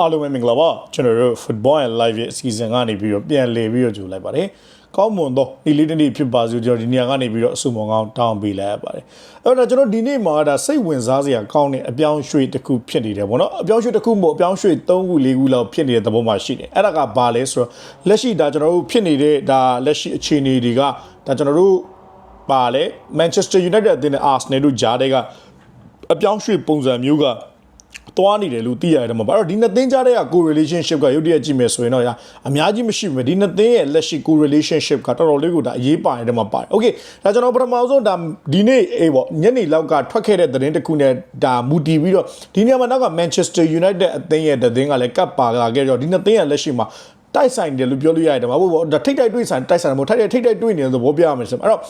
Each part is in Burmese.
အားလုံးပဲမင်္ဂလာပါကျွန်တော်တို့ football and live ရဲ့အစီအစဉ်ကနေပြီးတော့ပြန်လည်ပြီးတော့ကြိုလိုက်ပါတယ်ကောင်းမွန်သောဒီလေးတနေ့ဖြစ်ပါစေကျွန်တော်ဒီနေရာကနေပြီးတော့အဆုမွန်ကောင်းတောင်းပေးလိုက်ရပါတယ်အဲ့တော့ကျွန်တော်ဒီနေ့မှာဒါစိတ်ဝင်စားစရာကောင်းတဲ့အပြောင်းရွှေ့တစ်ခုဖြစ်နေတယ်ဗောနော်အပြောင်းရွှေ့တစ်ခုမဟုတ်အပြောင်းရွှေ့3ခု4ခုလောက်ဖြစ်နေတဲ့သဘောမှရှိတယ်အဲ့ဒါကဘာလဲဆိုတော့လက်ရှိဒါကျွန်တော်တို့ဖြစ်နေတဲ့ဒါလက်ရှိအခြေအနေတွေကဒါကျွန်တော်တို့ပါလဲ Manchester United အသင်းနဲ့ Arsenal တို့ကြားတဲ့ကအပြောင်းရွှေ့ပုံစံမျိုးက သွားနေတယ်လို့သိရတယ်မှာပါအဲ့တော့ဒီနှစ်သင်းကြားတဲ့က co relationship ကရုပ်တရက်ကြည့်မယ်ဆိုရင်တော့အများကြီးမရှိဘူးဒီနှစ်သင်းရဲ့လက်ရှိ co relationship ကတော်တော်လေးကိုဒါအရေးပါနေတယ်မှာပါတယ် okay ဒါကျွန်တော်ပထမဆုံးဒါဒီနေ့အေးပေါ့ညနေလောက်ကထွက်ခဲ့တဲ့သတင်းတစ်ခုနဲ့ဒါမူတည်ပြီးတော့ဒီနေရာမှာနောက်က Manchester United အသင်းရဲ့သတင်းကလည်းကပ်ပါလာခဲ့တော့ဒီနှစ်သင်းရဲ့လက်ရှိမှာတိုက်ဆိုင်တယ်လို့ပြောလို့ရတယ်မှာပေါ့ဒါထိတ်တိုက်တွေ့ဆိုင်တိုက်ဆိုင်တယ်မဟုတ်ထိတ်ထိတ်တိုက်တွေ့နေတဲ့သဘောပြရမယ်ဆိုတော့အဲ့တော့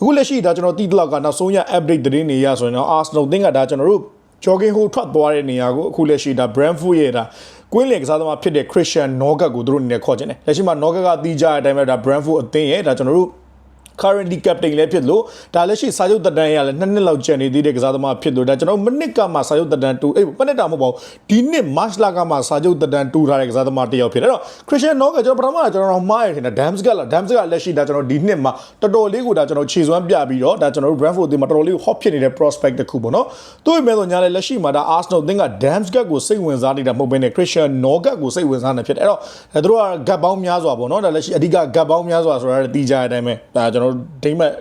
အခုလက်ရှိဒါကျွန်တော်တီးတလောက်ကနောက်ဆုံးရ update သတင်းတွေရဆိုရင်တော့ Arsenal သင်းကဒါကျွန်တော်တို့ jogging ဟိုထွက်သွားတဲ့နေရာကိုအခုလက်ရှိဒါ Brentford ရဲ့ဒါကွင်းလင်ကစားသမားဖြစ်တဲ့ Christian Norgard ကိုသူတို့အနေနဲ့ခေါ်ချင်တယ်လက်ရှိမှာ Norgard ကတီးကြတဲ့အတိုင်းပဲဒါ Brentford အသင်းရဲ့ဒါကျွန်တော်တို့ currently captain လည်းဖြစ်လို့ဒါလည်းရှိစာချုပ်တက်တန်းရလည်းနှစ်နှစ်လောက်ကျန်နေသေးတဲ့ကစားသမားဖြစ်လို့ဒါကျွန်တော်မနစ်ကမှစာချုပ်တက်တန်းတူအေးမနစ်တာမဟုတ်ပါဘူးဒီနှစ် march လကမှစာချုပ်တက်တန်းတူထားတဲ့ကစားသမားတစ်ယောက်ဖြစ်တယ်အဲ့တော့ Christian Nog ကကျွန်တော်ပထမကကျွန်တော်မှားရထင်တာ Dams ကလား Dams ကလက်ရှိဒါကျွန်တော်ဒီနှစ်မှာတော်တော်လေးကိုဒါကျွန်တော်ခြေစွမ်းပြပြီးတော့ဒါကျွန်တော်တို့ Brentford အသင်းမှာတော်တော်လေး hot ဖြစ်နေတဲ့ prospect တစ်ခုပေါ့နော်သူ့ရဲ့မဲ့ဆိုညာလည်းလက်ရှိမှာဒါ Arsenal အသင်းက Dams ကိုစိတ်ဝင်စားနေတာမဟုတ်ဘဲနဲ့ Christian Nog ကိုစိတ်ဝင်စားနေဖြစ်တယ်အဲ့တော့သူတို့ကဂတ်ပေါင်းများစွာပေါ့နော်ဒါလက်ရှိအဓိကဂတ်ပေါင်းများစွာဆိုတာတီးကြတဲ့အတိုင်းပဲဒါကျွန်တော်ဒိမတ်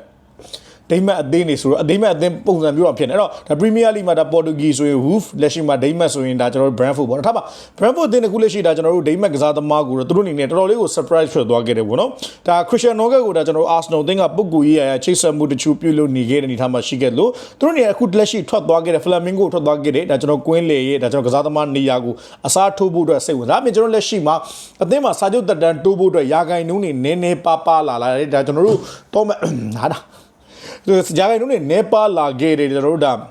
ဒိမတ်အသင်းနေဆိုတော့အဒိမတ်အသင်းပုံစံမျိုးတော့ဖြစ်နေအဲ့တော့ဒါ Premier League မှာဒါ Portuguese ဆိုရင် Wolf လက်ရှိမှာဒိမတ်ဆိုရင်ဒါကျွန်တော်တို့ Brentford ပေါ့နော်ထားပါ Brentford အသင်းတစ်ခုလက်ရှိဒါကျွန်တော်တို့ဒိမတ်ကစားသမားကိုတော့သူတို့အနေနဲ့တော်တော်လေးကို surprise ဖြစ်သွားခဲ့တယ်ပေါ့နော်ဒါ Christian Norgard ကိုဒါကျွန်တော်တို့ Arsenal အသင်းကပုဂ္ဂိုလ်ရေးရာချိတ်ဆက်မှုတချို့ပြုလုပ်နေခဲ့တဲ့အနေထားမှာရှိခဲ့လို့သူတို့အနေနဲ့အခုလက်ရှိထွက်သွားခဲ့တဲ့ Flamingo ထွက်သွားခဲ့တဲ့ဒါကျွန်တော်ကွင်းလေရေးဒါကျွန်တော်ကစားသမားနေရာကိုအစားထိုးဖို့အတွက်စိတ်ဝင်စားဒါပြင်ကျွန်တော်လက်ရှိမှာအသင်းမှာစာချုပ်တက်တန်းတိုးဖို့အတွက်ရာဂိုင်နှုန်းနေနည်းနည်းပါးပါလာလာတယ်ဒါကျွန်တော်တို့တော့ဟာဒါ ஜாவேன் நேபாள் ஆகிய ரோடாம்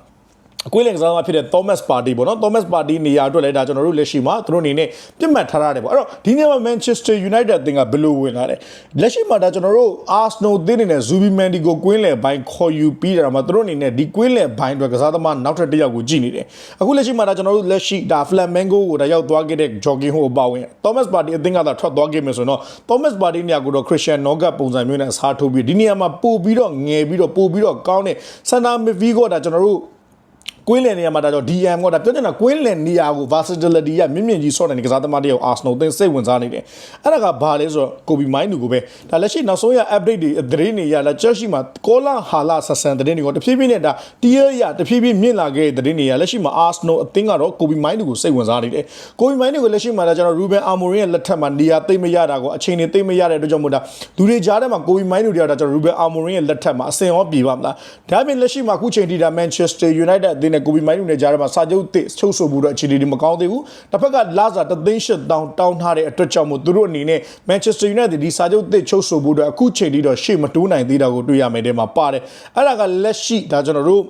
အကွေးလင်ကစားသမားဖြစ်တဲ့ Thomas Party ပေါ့နော် Thomas Party နေရာအတွက်လည်းဒါကျွန်တော်တို့လက်ရှိမှာသူတို့အနေနဲ့ပြစ်မှတ်ထားရတယ်ပေါ့အဲ့တော့ဒီနေ့မှာ Manchester United အသင်းကဘယ်လိုဝင်လာလဲလက်ရှိမှာဒါကျွန်တော်တို့ Arsenal အသင်းအနေနဲ့ Zubimendi ကိုကွင်းလယ်ပိုင်းခေါ်ယူပြီးတာမှာသူတို့အနေနဲ့ဒီကွင်းလယ်ပိုင်းအတွက်ကစားသမားနောက်ထပ်တစ်ယောက်ကိုကြည့်နေတယ်အခုလက်ရှိမှာဒါကျွန်တော်တို့လက်ရှိဒါ Flamengo ကိုဒါရောက်သွားခဲ့တဲ့ Jogging ဟိုအပါဝင် Thomas Party အသင်းကသာထွက်သွားခဲ့မယ်ဆိုရင်တော့ Thomas Party နေရာကိုတော့ Christian Norgard ပုံစံမျိုးနဲ့အစားထိုးပြီးဒီနေရာမှာပို့ပြီးတော့ငယ်ပြီးတော့ပို့ပြီးတော့ကောင်းတဲ့ Center Midfield ကဒါကျွန်တော်တို့ ကွင်းလယ်နေရာမှာဒါကြောင့် DM ကဒါပြောချင်တာကွင်းလယ်နေရာကို versatility ကမြင့်မြင့်ကြီးဆော့တဲ့ကစားသမားတယောက် Arsenal သင်စိတ်ဝင်စားနေတယ်အဲ့ဒါကဘာလဲဆိုတော့ Kobe Minu ကိုပဲဒါလက်ရှိနောက်ဆုံးရ update တွေသတင်းတွေရလာချက်ရှိမှာကောလာဟာလာဆဆန်သတင်းတွေကတဖြည်းဖြည်းနဲ့ဒါ tier ရတဖြည်းဖြည်းမြင့်လာခဲ့တဲ့သတင်းတွေရလက်ရှိမှာ Arsenal အသင်းကတော့ Kobe Minu ကိုစိတ်ဝင်စားနေတယ် Kobe Minu ကိုလက်ရှိမှာဒါကျွန်တော် Ruben Amorim ရဲ့လက်ထက်မှာနေရာသိမ့်မရတာကိုအချိန်နဲ့သိမ့်မရတဲ့အတွက်ကြောင့်မို့ဒါလူတွေကြားထဲမှာ Kobe Minu တွေကဒါကျွန်တော် Ruben Amorim ရဲ့လက်ထက်မှာအစင်ရောပြေပါမလားဒါပေမဲ့လက်ရှိမှာအခုချိန်ထိဒါ Manchester United အသင်းနဲ့ Kobe Minu နဲ့ကြားထဲမှာစာချုပ်တစ်ချုပ်ဆိုမှုတော့အခြေအနေတွေမကောင်းသေးဘူးတစ်ဖက်ကလာစာတသိန်းရှစ်တောင်းတောင်းထားတဲ့အတွက်ကြောင့်မို့သူတို့အနေနဲ့ Manchester United ဒီစာချုပ်တစ်ချုပ်ဆိုမှုတော့အခုချိန်ထိတော့ရှေ့မတိုးနိုင်သေးတာကိုတွေ့ရမယ်တဲ့မှာပါတယ်အဲ့ဒါကလက်ရှိဒါကျွန်တော်တို့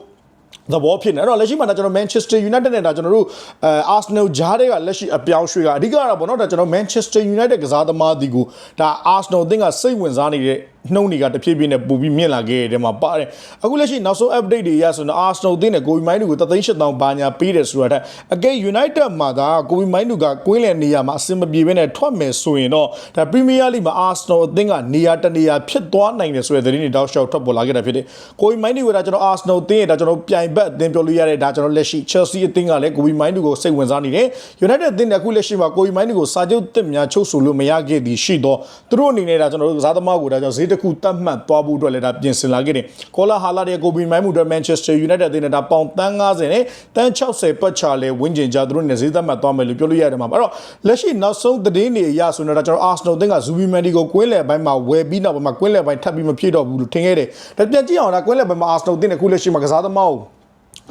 သဘောဖြစ်နေအဲ့တော့လက်ရှိမှာဒါကျွန်တော် Manchester United နဲ့ဒါကျွန်တော်တို့အဲ Arsenal ဂျားတွေကလက်ရှိအပြောင်းရွှေ့ကအဓိကတော့ဗောနော်ဒါကျွန်တော် Manchester United ကစားသမားဒီကိုဒါ Arsenal အသင်းကစိတ်ဝင်စားနေတဲ့ နှုံးတွေကတဖြည်းဖြည်းနဲ့ပူပြီးမြင့်လာခဲ့တဲ့မှာပါတယ်အခုလက်ရှိနောက်ဆုံး update တွေရဆိုတော့ Arsenal အသင်းနဲ့ကိုဘီမိုင်းတို့ကို3800ဘာညာပေးတယ်ဆိုတာအကိ United မှာဒါကိုဘီမိုင်းတို့ကကွင်းလယ်နေရာမှာအဆင်မပြေဘဲနဲ့ထွက်မယ်ဆိုရင်တော့ဒါ Premier League မှာ Arsenal အသင်းကနေရာတနေရာဖြစ်သွားနိုင်တယ်ဆိုတဲ့သတင်းတွေတောက်လျှောက်ထွက်ပေါ်လာခဲ့တာဖြစ်တယ်ကိုဘီမိုင်းတို့ကဒါကျွန်တော် Arsenal အသင်းရဲ့ဒါကျွန်တော်ပြိုင်ဘက်အသင်းပြောလို့ရတဲ့ဒါကျွန်တော်လက်ရှိ Chelsea အသင်းကလည်းကိုဘီမိုင်းတို့ကိုစိတ်ဝင်စားနေတယ် United အသင်းနဲ့အခုလက်ရှိမှာကိုဘီမိုင်းတို့ကိုစာချုပ်သစ်များချုပ်ဆိုလို့မရခဲ့သည်ရှိတော့သူတို့အနေနဲ့ဒါကျွန်တော်တို့ကစားသမားကိုဒါကြောင့်ဈေးတစ်ခုတတ်မှတ်သွားဖို့အတွက်လည်းဒါပြင်ဆင်လာခဲ့တယ်ကောလာဟာလာရဲ့ကိုဘီမိုင်းမှုအတွက် Manchester United အသင်းနဲ့ဒါပေါင်တန်း90နဲ့တန်း60ပတ်ချာလဲဝင်းကျင်ကြသူတို့နဲ့ဈေးသတ်မှတ်သွားမယ်လို့ပြောလို့ရတယ်မှာအဲ့တော့လက်ရှိနောက်ဆုံးသတင်းတွေအရဆိုတော့ဒါကျွန်တော် Arsenal အသင်းက Zubimendi ကိုကွင်းလယ်ပိုင်းမှာဝယ်ပြီးနောက်ပိုင်းမှာကွင်းလယ်ပိုင်းထပ်ပြီးမဖြစ်တော့ဘူးလို့ထင်ခဲ့တယ်ဒါပြန်ကြည့်အောင်ဒါကွင်းလယ်ပိုင်းမှာ Arsenal အသင်းနဲ့ခုလက်ရှိမှာကစားသမားကို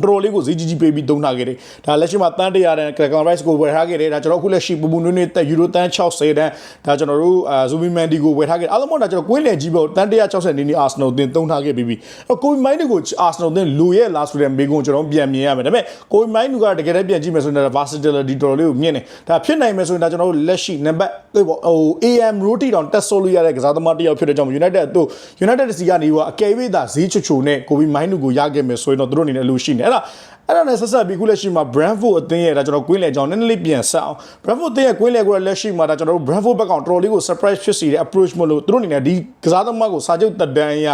တော်တော်လေးကိုဈေးကြီးကြီးပေးပြီးသုံးထားခဲ့တယ်ဒါလက်ရှိမှာတန်းတရာတန်ကကန်ရိုက်စ်ကိုဝယ်ထားခဲ့တယ်ဒါကျွန်တော်အခုလက်ရှိပူပူနွေးနွေးတက်ယူရိုတန်း60တန်းဒါကျွန်တော်တို့အာဇူမီမန်ဒီကိုဝယ်ထားခဲ့အားလုံးပေါ့ဒါကျွန်တော်ကွင်းလယ်ကြီးပေါ့တန်း160နေနေအာဆနယ်တင်သုံးထားခဲ့ပြီးပြီအဲ့ကိုမိုင်းတွေကိုအာဆနယ်တင်လူရဲ့လားဆိုတဲ့မေကွန်ကျွန်တော်ပြန်မြင်ရမယ်ဒါပေမဲ့ကိုမိုင်းတွေကတကယ်တည်းပြန်ကြည့်မယ်ဆိုရင် versatility တော်တော်လေးကိုမြင့်တယ်ဒါဖြစ်နိုင်မယ်ဆိုရင်ဒါကျွန်တော်တို့လက်ရှိနံပါတ်ဟို AM Roti တောင်တက်ဆိုလို့ရတဲ့ကစားသမားတစ်ယောက်ဖြစ်တဲ့ကြောင့် United တို့ United စီကနေကအကယ်၍သာဈေးချွချိုနဲ့ကိုဘီမိုင်းတို့ကိုရခဲ့မယ်ဆိုရင်တော့သူတို့အနေနဲ့လူရှိနေအဲ့ဒါအဲ့ဒါနဲ့ဆက်ဆက်ပြီးခုလက်ရှိမှာ Brentford အသင်းရဲ့ဒါကျွန်တော်ကွင်းလေကြောင်းနည်းနည်းလေးပြန်ဆက်အောင် Brentford အသင်းရဲ့ကွင်းလေကိုလက်ရှိမှာဒါကျွန်တော်တို့ Brentford ဘက်ကောင်တော်တော်လေးကို surprise ဖြစ်စေတဲ့ approach မလို့သူတို့အနေနဲ့ဒီကစားသမားကိုစာချုပ်တက်တန်းအရ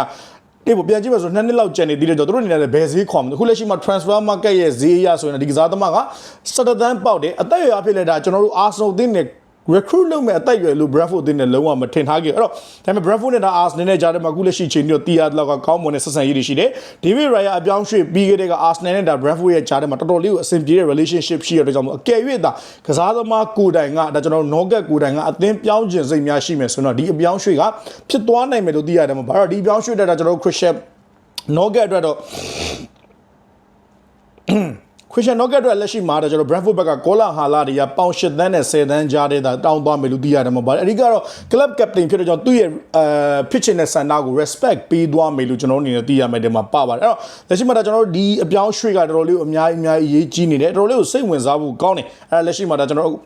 ဒီပေါ်ပြန်ကြည့်ပါဆိုနှစ်နှစ်လောက်ကျန်နေသေးတယ်ကြောင့်သူတို့အနေနဲ့လည်းဘယ်ဈေးခွန်မလဲခုလက်ရှိမှာ transfer market ရဲ့ဈေးအရဆိုရင်ဒီကစားသမားက17တန်းပေါက်တယ်အသက်အရွယ်အဖြစ်လည်းဒါကျွန်တော်တို့ Arsenal အသင်းနဲ့ recruit လုပ်မဲ့အသက်အရွယ်လို့ Brentford အသင်းနဲ့လုံးဝမထင်ထားခဲ့အဲ့တော့ဒါပေမဲ့ Brentford နဲ့ဒါ Arsenal နဲ့ကြားထဲမှာအခုလက်ရှိချိန်ပြီးတော့တီးရတော့ကကောင်းမွန်တဲ့ဆက်ဆံရေးတွေရှိတယ် David Raya အပြောင်းရွှေ့ပြီးခဲ့တဲ့က Arsenal နဲ့ဒါ Brentford ရဲ့ကြားထဲမှာတော်တော်လေးကိုအဆင်ပြေတဲ့ relationship ရှိရတဲ့ကြောင့်မို့အကယ်၍သာကစားသမားကိုယ်တိုင်ကဒါကျွန်တော်တို့ Nogat ကိုယ်တိုင်ကအသင်းပြောင်းခြင်းစိတ်များရှိမယ်ဆိုတော့ဒီအပြောင်းရွှေ့ကဖြစ်သွားနိုင်မယ်လို့သိရတယ်မှာဘာလို့ဒီအပြောင်းရွှေ့တဲ့ဒါကျွန်တော်တို့ Christian Nogat အတွက်တော့ ခွေရှင်နော့ကတ်အတွက်လက်ရှိမှာတော့ကျွန်တော် Brentford ဘက်ကကောလာဟာလာတွေကပေါင်8သန်းနဲ့10သန်းကြားတဲ့တာတောင်းသွားမယ်လို့သိရတယ်မှာပါတယ်အဓိကတော့ club captain ဖြစ်တဲ့ကြောင့်သူ့ရဲ့အဲ pitch နဲ့ဆန္ဒကို respect ပေးသွားမယ်လို့ကျွန်တော်တို့အနေနဲ့သိရမယ်တဲ့မှာပါပါတယ်အဲ့တော့လက်ရှိမှာတော့ကျွန်တော်တို့ဒီအပြောင်းရွှေ့ကတော်တော်လေးကိုအများကြီးအများကြီးအရေးကြီးနေတယ်တော်တော်လေးကိုစိတ်ဝင်စားဖို့ကောင်းတယ်အဲ့ဒါလက်ရှိမှာတော့ကျွန်တော်တို့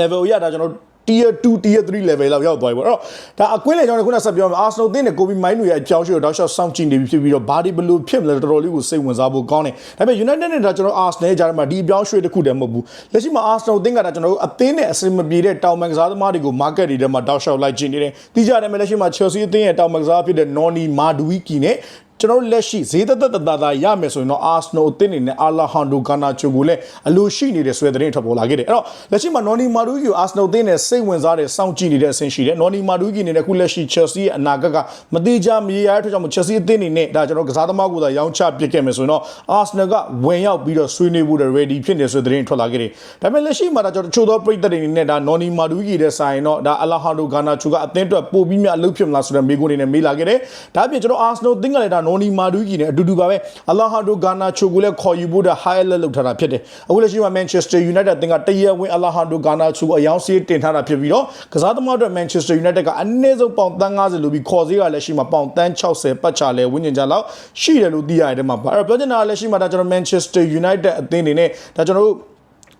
level ရတာကျွန်တော်တို့ tier 2 tier 3 level လောက်ရောက်သွားပြီပေါ့အဲ့တော့ဒါအကွင်းလေကြောင့်ခုနဆက်ပြောမယ် Arsenal တင်းနဲ့ Kobe Mino ရဲ့အကြောင်းရှိတော့တောက်လျှောက်စောင့်ကြည့်နေပြီဖြစ်ပြီးတော့ဘာဒီဘလို့ဖြစ်မလဲတော်တော်လေးကိုစိတ်ဝင်စားဖို့ကောင်းတယ်ဒါပေမဲ့ United နဲ့ဒါကျွန်တော် Arsenal ရဲ့ကြားထဲမှာဒီအပြောင်းရွှေ့တစ်ခုတည်းမဟုတ်ဘူးလက်ရှိမှာ Arsenal တင်းကဒါကျွန်တော်တို့အသင်းနဲ့အစင်မပြေတဲ့တောင်မန်ကစားသမားတွေကို market တွေထဲမှာတောက်လျှောက်လိုက်ကြည့်နေတယ်တိကျတယ်မဲ့လက်ရှိမှာ Chelsea အသင်းရဲ့တောင်မန်ကစားဖြစ်တဲ့ Noni Maduiki နဲ့ ကျွန်တော်တို့လက်ရှိဈေးသက်သက်တသာရမယ်ဆိုရင်တော့ Arsenal အသင်းနေနဲ့ Alejandro Garnacho ကိုလည်းအလိုရှိနေတဲ့ဆွဲတဲ့ထွက်ပေါ်လာခဲ့တယ်အဲ့တော့လက်ရှိမှာ Noni Maduiki ကို Arsenal အသင်းနဲ့စိတ်ဝင်စားတဲ့စောင့်ကြည့်နေတဲ့အဆင့်ရှိတယ် Noni Maduiki အနေနဲ့ခုလက်ရှိ Chelsea ရဲ့အနာဂတ်ကမတိကျမရေရတဲ့အတွက်ကြောင့် Chelsea အသင်းနေနဲ့ဒါကျွန်တော်ကစားသမားကိုသာရောင်းချပစ်ခဲ့မယ်ဆိုရင်တော့ Arsenal ကဝင်ရောက်ပြီးတော့ဆွေးနွေးဖို့ ready ဖြစ်နေဆိုတဲ့သတင်းထွက်လာခဲ့တယ်ဒါပေမဲ့လက်ရှိမှာဒါကျွန်တော်ချို့သောပြည်သက်တွေအနေနဲ့ဒါ Noni Maduiki တဲ့ဆိုင်တော့ဒါ Alejandro Garnacho ကအသင်းအတွက်ပို့ပြီးမြအလုပ်ဖြစ်မလားဆိုတဲ့မေးခွန်းတွေနဲ့မေးလာခဲ့တယ်ဒါအပြင်ကျွန်တော် Arsenal အသင်းကလည်းဒါ Noni Maduiki နဲ့အတူတူပါပဲအလာဟာဒိုဂါနာချိုကိုလည်းခေါ်ယူဖို့တဲ့ high level လောက်ထားတာဖြစ်တယ်အခုလက်ရှိမှာ Manchester United အသင်းကတရဝင်းအလာဟာဒိုဂါနာချိုကိုအယောင်စီးတင်ထားတာဖြစ်ပြီးတော့ကစားသမားတွေ Manchester United ကအနည်းဆုံးပေါင်တန်း90လို့ပြီးခေါ်စည်းကလက်ရှိမှာပေါင်တန်း60ပတ်ချလဲဝင်းကျင်ကြလောက်ရှိတယ်လို့သိရတယ်တဲ့မှာပါအဲ့တော့ပြောချင်တာကလက်ရှိမှာဒါကျွန်တော် Manchester United အသင်းနေနဲ့ဒါကျွန်တော်တို့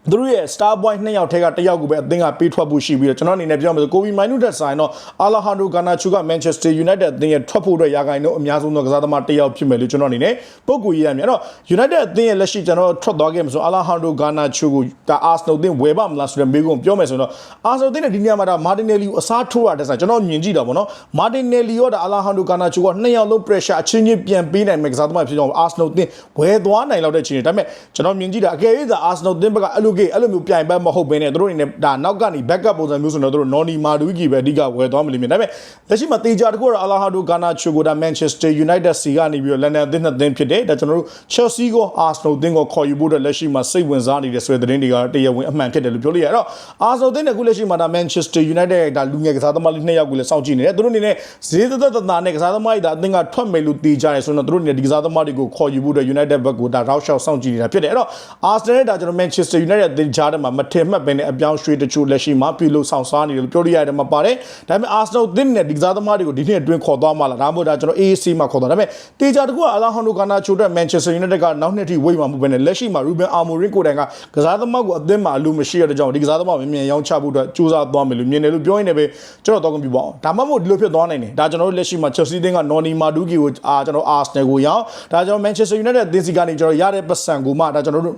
သူတို့ရဲ့ star boy နှစ်ယောက်ထဲကတစ်ယောက်ကိုပဲအသင်းကပေးထွက်ဖို့ရှိပြီးတော့ကျွန်တော်အနေနဲ့ပြောမယ်ဆိုကိုဗီမိုင်းနုတက်ဆိုင်တော့အာလာဟာဒိုဂါနာချူက Manchester United အသင်းရဲ့ထွက်ဖို့အတွက်ရာဂိုင်တို့အများဆုံးသောကစားသမားတစ်ယောက်ဖြစ်မယ်လို့ကျွန်တော်အနေနဲ့ပုံကူရရမြင်အဲ့တော့ United အသင်းရဲ့လက်ရှိကျွန်တော်ထွက်သွားခဲ့မှာဆိုအာလာဟာဒိုဂါနာချူကိုဒါ Arsenal အသင်းဝယ်ပါမလားဆိုတဲ့မေးခွန်းပြောမယ်ဆိုတော့ Arsenal အသင်းနဲ့ဒီနေရာမှာဒါ Martinelli ကိုအစားထိုးရတဲ့ဆိုင်ကျွန်တော်မြင်ကြည့်တာပေါ့နော် Martinelli ရောဒါအာလာဟာဒိုဂါနာချူကနှစ်ယောက်လုံး pressure အချင်းချင်းပြန်ပေးနိုင်မယ်ကစားသမားဖြစ်ကြောင်း Arsenal အသင်းဝယ်သွားနိုင်လောက်တဲ့ချိန်တွေဒါပေမဲ့ကျွန်တော်မြင်ကြည့်တာအကယ်၍သာ Arsenal အသင်းဘက်ကအဲ့လိုကေအဲ့လိုမျိုးပြိုင်ဘက်မဟုတ်ဘဲနဲ့သူတို့အနေနဲ့ဒါနောက်ကနေ backup ပုံစံမျိုးဆိုတော့သူတို့ Noni Madueke ပဲအဓိကဝယ်သွားမလို့မြင်ဒါပေမဲ့လက်ရှိမှာတေချာတကူကတော့ Alejandro Garnacho ကိုဒါ Manchester United စီကနေပြီးတော့လန်ဒန်အသင်းနှစ်သင်းဖြစ်တယ်ဒါကျွန်တော်တို့ Chelsea ကို Arsenal အသင်းကိုခေါ်ယူဖို့အတွက်လက်ရှိမှာစိတ်ဝင်စားနေတဲ့ဆွဲသတင်းတွေကတရားဝင်အမှန်ဖြစ်တယ်လို့ပြောလို့ရအဲ့တော့ Arsenal အသင်းနဲ့အခုလက်ရှိမှာဒါ Manchester United ရဲ့ဒါလူငယ်ကစားသမားလေးနှစ်ယောက်ကိုလည်းစောင့်ကြည့်နေတယ်သူတို့အနေနဲ့ဈေးသက်သက်သာနဲ့ကစားသမားတွေဒါအသင်းကထွက်မယ်လို့တေချာတယ်ဆိုတော့သူတို့အနေနဲ့ဒီကစားသမားတွေကိုခေါ်ယူဖို့အတွက် United ဘက်ကိုဒါ route shot စောင့်ကြည့်နေတာဖြစ်တယ်အဲ့တော့ Arsenal နဲ့ဒါကျွန်တော် Manchester United အသင်းကြားထဲမှာမထင်မှတ်ပဲနဲ့အပြောင်းရွှေ့တချို့လက်ရှိမှာပြုလုပ်ဆောင်စားနေတယ်လို့ပြောလို့ရတယ်မှာပါတယ်ဒါပေမဲ့ Arsenal သင်းနဲ့ဒီကစားသမားတွေကိုဒီနှစ်အတွင်းခေါ်သွားမှလားဒါမှမဟုတ်ဒါကျွန်တော် AAC မှာခေါ်သွားဒါပေမဲ့တေချာတကူက Alejandro Garnacho အတွက် Manchester United ကနောက်နှစ်ထိဝိတ်မှာမဟုတ်ဘဲနဲ့လက်ရှိမှာ Ruben Amorim ကိုယ်တိုင်ကကစားသမားကိုအသင်းမှာအလိုမရှိရတဲ့ကြောင့်ဒီကစားသမားကိုမြန်မြန်ရောင်းချဖို့အတွက်ကြိုးစားသွားမယ်လို့မြင်တယ်လို့ပြောရင်းနဲ့ပဲကျွန်တော်တော့ကွန်ပျူပါအောင်ဒါမှမဟုတ်ဒီလိုဖြစ်သွားနိုင်တယ်ဒါကျွန်တော်တို့လက်ရှိမှာ Chelsea သင်းက Noni Madueke ကိုအာကျွန်တော် Arsenal ကိုရောင်းဒါကျွန်တော် Manchester United အသင်းစီကနေကျွန်တော်ရတဲ့ပတ်စံကိုမှဒါကျွန်တော်တို့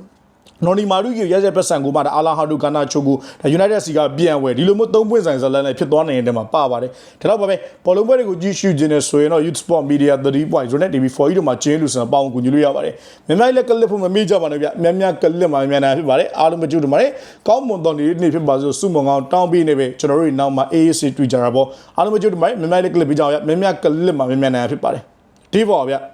နော်နီမာရူကြီးရဲ့ပတ်စံကိုမှဒါအာလာဟာဒူကာနာချိုကိုဒါ United စီကပြန်ဝယ်ဒီလိုမျိုးသုံးပွင့်ဆိုင်ဇလန်နဲ့ဖြစ်သွားနေတဲ့မှာပါပါတယ်ဒါတော့ပါပဲဘောလုံးပွဲတွေကိုကြည့်ရှုခြင်းနဲ့ဆိုရင်တော့ Youth Sport Media 3.0နဲ့ TV4 တို့မှာကျင်းလို့ဆိုတော့ပေါအောင်ကူညီလို့ရပါတယ်မြန်မာလည်းကလစ်ဖို့မမေ့ကြပါနဲ့ဗျမြန်မြန်ကလစ်မှာမြန်မြန်ဖြစ်ပါတယ်အားလုံးမကြည့်တို့ပါတယ်ကောင်းမွန်တော်နေနေဖြစ်ပါစို့စုမုံကောင်းတောင်းပေးနေပဲကျွန်တော်တို့နောက်မှာ AAC တွေ့ကြတာပေါ့အားလုံးမကြည့်တို့ပါတယ်မြန်မာလည်းကလစ်ပြီးကြအောင်ဗျမြန်မြန်ကလစ်မှာမြန်မြန်နိုင်ဖြစ်ပါတယ်ဒီပေါ့ဗျ